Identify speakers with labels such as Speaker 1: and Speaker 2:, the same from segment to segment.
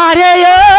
Speaker 1: আরে ও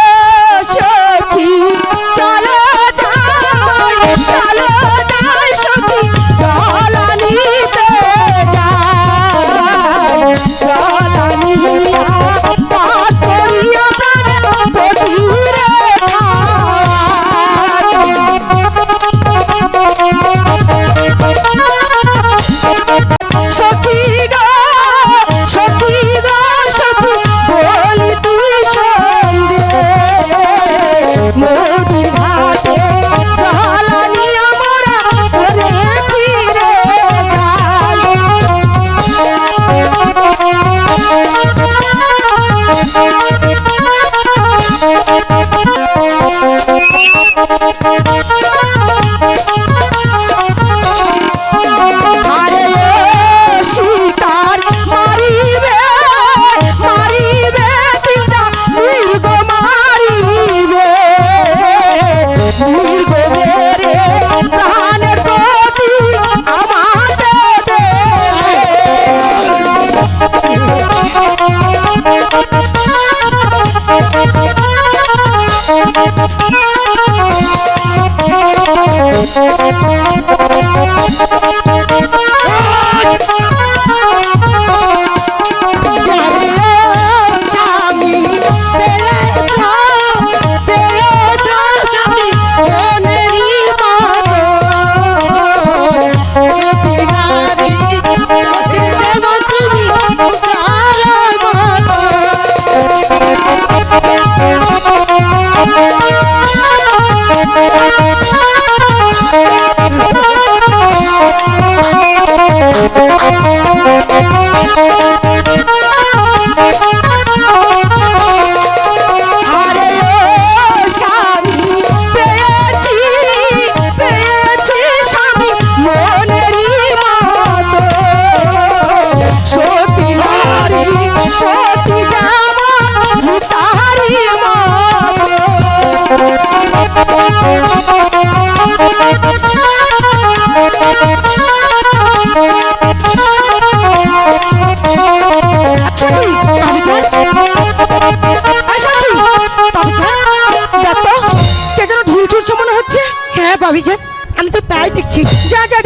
Speaker 2: ভাবিজান আমি তো তাই দেখছি।
Speaker 1: যা যা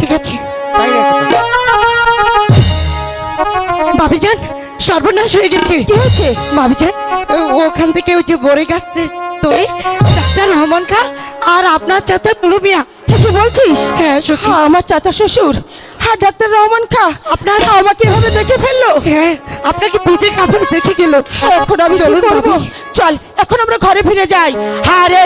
Speaker 2: ঠিক আছে তাই ভাবিজান সর্বনাশ হয়ে গেছে।
Speaker 1: কি হয়েছে?
Speaker 2: ভাবিজান ওখান থেকে ওই যে বড়ি গাছ তোলে ডাক্তার রহমান খা আর আপনার চাচা তুলুমিয়া
Speaker 1: কি বলছিস?
Speaker 2: হ্যাঁ সত্যি।
Speaker 1: হ্যাঁ, আমার চাচা শ্বশুর। হ্যাঁ ডাক্তার রহমান খা আপনার আমাকে এভাবে দেখে ফেলল?
Speaker 2: হ্যাঁ আপনাকে ভিজে কাপড় দেখে গেল।
Speaker 1: এখন আমি
Speaker 2: চলুন
Speaker 1: চল এখন আমরা ঘরে ফিরে যাই। হারে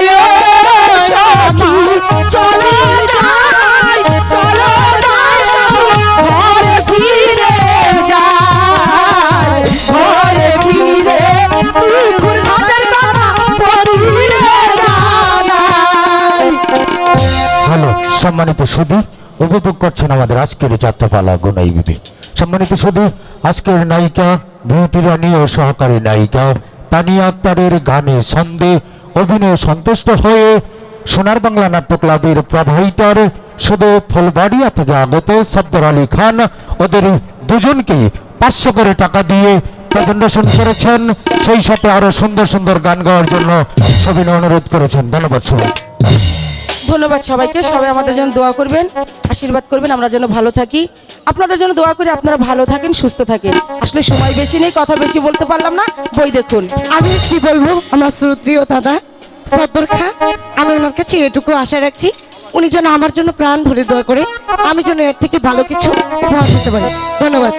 Speaker 3: হ্যালো সম্মানিত সুদী উপভোগ করছেন আমাদের আজকের যাত্রাপালা গুনাই বিবি। সম্মানিত সুদী আজকের নায়িকা বিউটি রানী ও সহকারী নায়িকা তানিয়া আক্তারের গানে ছন্দে অভিনয় সন্তুষ্ট হয়ে সোনার বাংলা নাট্য ক্লাবের প্রভাইটার শুধু ফুলবাড়িয়া থেকে আগত সফদর আলী খান, ওদের দুজনকে পাঁচশো করে টাকা দিয়ে প্রেজেন্টেশন করেছেন। সেই সাথে আরও সুন্দর সুন্দর গান গাওয়ার জন্য সবিনয় অনুরোধ করেছেন। ধন্যবাদ সবাই
Speaker 1: ধন্যবাদ সবাইকে। সবাই আমাদের জন্য দোয়া করবেন, আশীর্বাদ করবেন, আমরা যেন ভালো থাকি। আপনাদের জন্য দোয়া করে, আপনারা ভালো থাকেন, সুস্থ থাকেন। আসলে সময় বেশি নেই, কথা বেশি বলতে পারলাম না। বই দেখুন।
Speaker 2: আমি কি বলব? আমার শ্রদ্ধীয় দাদা খা। আমি ওনার কাছে এটুকু আশা রাখছি। উনি যেন আমার জন্য প্রাণ ভরে দোয়া করে। আমি যেন এর থেকে ভালো কিছু উপহার দিতে পারি। ধন্যবাদ।